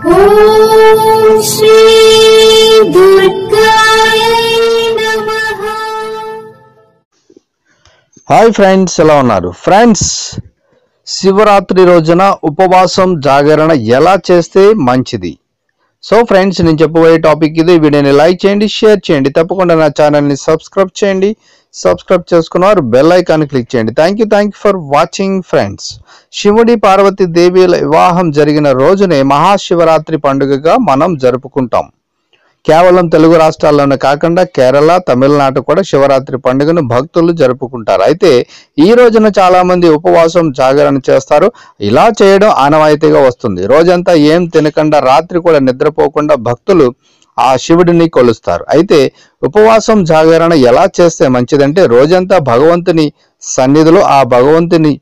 Hi friends ఎలా ఉన్నారు? Friends Shivaratri రోజున ఉపవాసం జాగరణ ఎలా చేస్తే మంచిది? సో ఫ్రెండ్స్ నేను చెప్పబోయే టాపిక్ ఇది. వీడియోని లైక్ చేయండి షేర్ చేయండి. తప్పకుండా నా ఛానల్ని సబ్స్క్రైబ్ చేయండి. సబ్స్క్రైబ్ చేసుకున్నారు బెల్ ఐకాన్ క్లిక్ చేయండి. Thank you thank you for watching friends శివుడి పార్వతి దేవీల వివాహం జరిగిన రోజునే మహాశివరాత్రి పండుగగా మనం జరుపుకుంటాం. కేవలం తెలుగు రాష్ట్రాల్లోనే కాకుండా కేరళ తమిళనాడు కూడా శివరాత్రి పండుగను భక్తులు జరుపుకుంటారు. అయితే ఈ రోజున చాలా మంది ఉపవాసం జాగరణ చేస్తారు. ఇలా చేయడం ఆనవాయితీగా వస్తుంది. రోజంతా ఏం తినకుండా రాత్రి కూడా నిద్రపోకుండా భక్తులు ఆ శివుడిని కొలుస్తారు. అయితే ఉపవాసం జాగరణ ఎలా చేస్తే మంచిదంటే రోజంతా భగవంతుని సన్నిధిలో ఆ భగవంతుని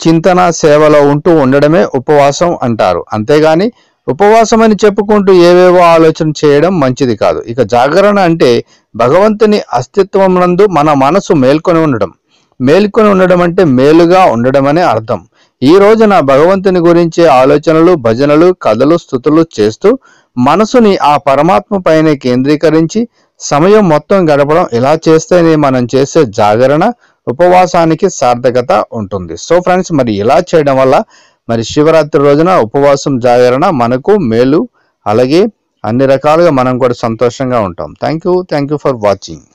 చింతన సేవలో ఉంటూ ఉండడమే ఉపవాసం అంటారు. అంతేగాని ఉపవాసం అని చెప్పుకుంటూ ఏవేవో ఆలోచన చేయడం మంచిది కాదు. ఇక జాగరణ అంటే భగవంతుని అస్తిత్వం నందు మన మనసు మేల్కొని ఉండడం. మేల్కొని ఉండడం అంటే మేలుగా ఉండడం అనే అర్థం. ఈ రోజున భగవంతుని గురించే ఆలోచనలు భజనలు కథలు స్థుతులు చేస్తూ మనసుని ఆ పరమాత్మ పైనే కేంద్రీకరించి సమయం మొత్తం గడపడం ఇలా చేస్తేనే మనం చేసే జాగరణ ఉపవాసానికి సార్థకత ఉంటుంది. సో ఫ్రెండ్స్ మరి ఇలా చేయడం వల్ల మరి శివరాత్రి రోజున ఉపవాసం జాగరణ మనకు మేలు. అలాగే అన్ని రకాలుగా మనం కూడా సంతోషంగా ఉంటాం. Thank you thank you for watching